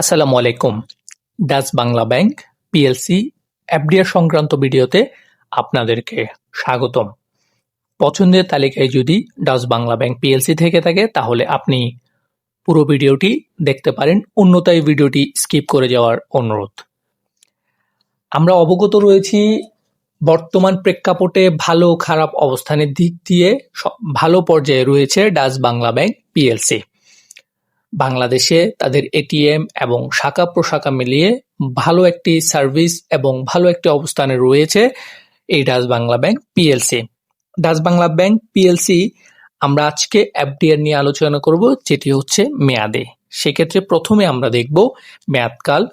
আসসালামু আলাইকুম। Dutch Bangla bank PLC FDR সংক্রান্ত ভিডিওতে আপনাদেরকে স্বাগতম। পছন্দের তালিকায় যদি ডাচ বাংলা ব্যাংক পিএলসি থেকে থাকে, তাহলে আপনি পুরো ভিডিওটি দেখতে পারেন অন্যতায় ভিডিওটি স্কিপ করে যাওয়ার অনুরোধ। আমরা অবগত রয়েছি, বর্তমান প্রেক্ষাপটে ভালো খারাপ অবস্থানের দিক দিয়ে ভালো পর্যায়ে রয়েছে ডাচ বাংলা ব্যাংক পিএলসি। বাংলাদেশে তাদের এটিএম এবং শাখা প্রশাখা মিলিয়ে ভালো একটি সার্ভিস এবং ভালো একটি অবস্থানে রয়েছে এই Dutch Bangla bank PLC. Dutch Bangla bank PLC আমরা আজকে এফডিআর নিয়ে আলোচনা করব, যেটি হচ্ছে মেয়াদে। সেক্ষেত্রে প্রথমে আমরা দেখব মেয়াদকাল,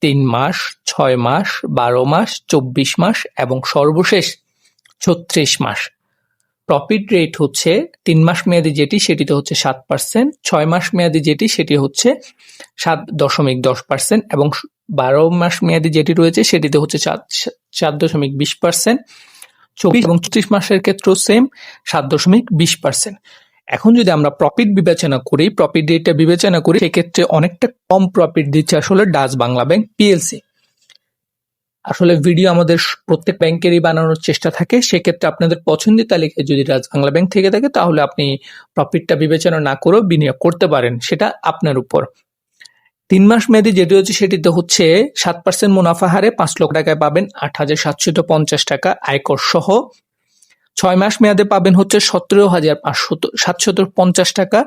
তিন মাস, ছয় মাস, বারো মাস, চব্বিশ মাস এবং সর্বশেষ ছত্রিশ মাস। প্রফিট রেট হচ্ছে তিন মাস মেয়াদি যেটি সেটিতে হচ্ছে সাত পার্সেন্ট ছয় মাস মেয়াদি যেটি সেটি হচ্ছে সাত দশমিক দশ পার্সেন্ট এবং বারো মাস মেয়াদি যেটি রয়েছে সেটিতে হচ্ছে চার চার দশমিক বিশ পার্সেন্ট চব্বিশ এবং চব্বিশ মাসের ক্ষেত্রেও সেম সাত দশমিক বিশ পার্সেন্ট এখন যদি আমরা প্রফিট বিবেচনা করি প্রফিট রেটটা বিবেচনা করি, সেক্ষেত্রে অনেকটা কম প্রফিট দিচ্ছে আসলে ডাচ বাংলা ব্যাংক পিএলসি আসলে ভিডিও আমাদের প্রত্যেক ব্যাংকেরই বানানোর চেষ্টা থাকে, সেক্ষেত্রে আপনাদের পছন্দের তালিকায় যদি রাজ বাংলা ব্যাংক থেকে থাকে, তাহলে আপনি প্রফিটটা বিবেচনা না করেও বিনিয়োগ করতে পারেন, সেটা আপনার উপর। তিন মাস মেয়াদি যেটি হচ্ছে সেটিতে হচ্ছে সাত পার্সেন্ট মুনাফা হারে পাঁচ লক্ষ টাকায় পাবেন আট হাজার সাতশত পঞ্চাশ টাকা আয়কর সহ। ছয় মাস মেয়াদে পাবেন হচ্ছে সতেরো হাজার পাঁচশত সাতশত পঞ্চাশ টাকা,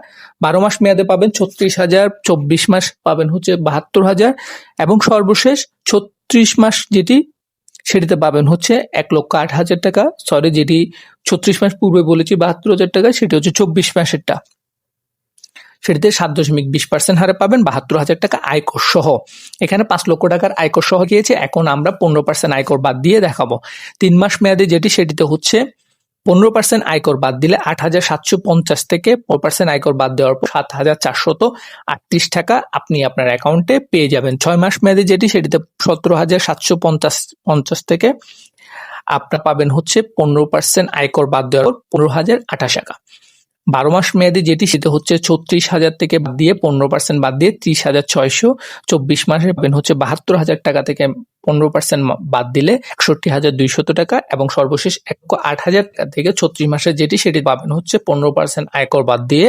বারো মাস মেয়াদে পাবেন ছত্রিশ হাজার, চব্বিশ মাস পাবেন হচ্ছে বাহাত্তর হাজার, এবং সর্বশেষ ছত্রিশ মাস যেটি, সেটিতে পাবেন হচ্ছে এক লক্ষ আট হাজার টাকা। সরি যেটি ছত্রিশ মাস পূর্বে বলেছি, বাহাত্তর হাজার টাকা, সেটি হচ্ছে চব্বিশ মাসেরটা সেটিতে সাত দশমিক বিশ পার্সেন্ট হারে পাবেন, বাহাত্তর হাজার টাকা আয়কর সহ। এখানে পাঁচ লক্ষ টাকার আয়কর সহ গিয়েছে এখন আমরা পনেরো পার্সেন্ট আয়কর বাদ দিয়ে দেখাবো। তিন মাস মেয়াদে যেটি, সেটিতে হচ্ছে পনেরো পার্সেন্ট আয়কর বাদ দিলে আট হাজার সাতশো পঞ্চাশ থেকে পার্সেন্ট আয়কর বাদ দেওয়ার পর সাত হাজার চারশত আটত্রিশ টাকা আপনি আপনার অ্যাকাউন্টে পেয়ে যাবেন। ছয় মাস মেয়াদে যেটি, সেটিতে সতেরো হাজার সাতশো পঞ্চাশ পঞ্চাশ থেকে আপনার পাবেন হচ্ছে পনেরো পার্সেন্ট আয়কর বাদ দেওয়ার পর পনেরো হাজার আঠাশ টাকা। বারো মাস মেয়াদি যেটি, সেটা হচ্ছে ছত্রিশ হাজার থেকে দিয়ে পনেরো পার্সেন্ট বাদ দিয়ে ত্রিশ হাজার ছয়শো চব্বিশ মাসের পাবেন হচ্ছে বাহাত্তর হাজার টাকা থেকে পনেরো পার্সেন্ট বাদ দিলে একষট্টি হাজার দুইশত টাকা এবং সর্বশেষ এক আট হাজার থেকে ছত্রিশ মাসের যেটি, সেটি পাবেন হচ্ছে পনেরো পার্সেন্ট আয়কর বাদ দিয়ে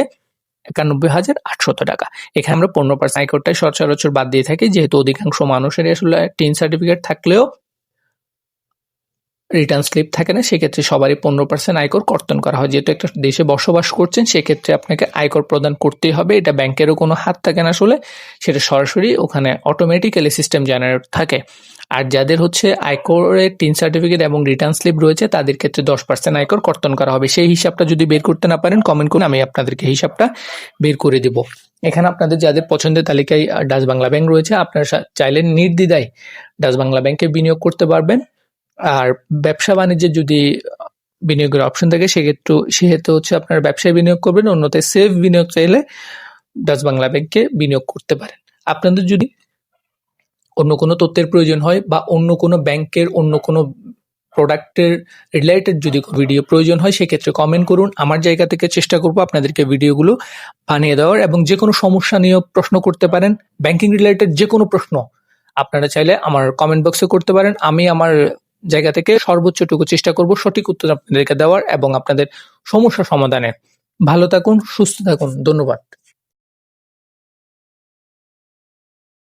একানব্বই হাজার আটশত টাকা। এখানে আমরা পনেরো পার্সেন্ট আয়করটাই সচরাচর বাদ দিয়ে থাকি, যেহেতু অধিকাংশ মানুষেরই আসলে টিন সার্টিফিকেট থাকলেও রিটার্ন স্লিপ থাকে না, সেক্ষেত্রে সবারই পনেরো পার্সেন্ট আয়কর কর্তন করা হয়। যেহেতু একটা দেশে বসবাস করছেন, সেক্ষেত্রে আপনাকে আয়কর প্রদান করতেই হবে। এটা ব্যাংকেরও কোনো হাত থাকে না আসলে, সেটা সরাসরি ওখানে অটোমেটিক্যালি সিস্টেম জেনারেট থাকে। আর যাদের হচ্ছে আয়করের টিন সার্টিফিকেট এবং রিটার্ন স্লিপ রয়েছে, তাদের ক্ষেত্রে দশ পার্সেন্ট আয়কর কর্তন করা হবে। সেই হিসাবটা যদি বের করতে না পারেন কমেন্ট করুন আমি আপনাদেরকে হিসাবটা বের করে দিব। এখানে আপনাদের যাদের পছন্দের তালিকায় ডাচ বাংলা ব্যাংক রয়েছে, আপনারা চাইলে নির্দ্বিধায় ডাচ বাংলা ব্যাংকে বিনিয়োগ করতে পারবেন। আর ব্যবসা বাণিজ্যে যদি বিনিয়োগের অপশন থাকে, সেক্ষেত্রে, সেহেতু হচ্ছে আপনার ব্যবসায় বিনিয়োগ করবেন, অন্যথায় সেফ বিনিয়োগ চাইলে ডাচ বাংলা ব্যাংকে বিনিয়োগ করতে পারেন। আপনাদের যদি অন্য কোনো তথ্যের প্রয়োজন হয় বা অন্য কোনো ব্যাংকের, অন্য কোনো প্রোডাক্টের রিলেটেড যদি ভিডিও প্রয়োজন হয়, সেক্ষেত্রে কমেন্ট করুন। আমার জায়গা থেকে চেষ্টা করব আপনাদেরকে ভিডিওগুলো বানিয়ে দেওয়ার এবং যে কোনো সমস্যা নিয়েও প্রশ্ন করতে পারেন। ব্যাংকিং রিলেটেড যে কোনো প্রশ্ন আপনারা চাইলে আমার কমেন্ট বক্সে করতে পারেন। আমি আমার জায়গা থেকে সর্বোচ্চটুকু চেষ্টা করব সঠিক উত্তর আপনাদেরকে দেওয়ার এবং আপনাদের সমস্যা সমাধানের ভালো থাকুন, সুস্থ থাকুন, ধন্যবাদ।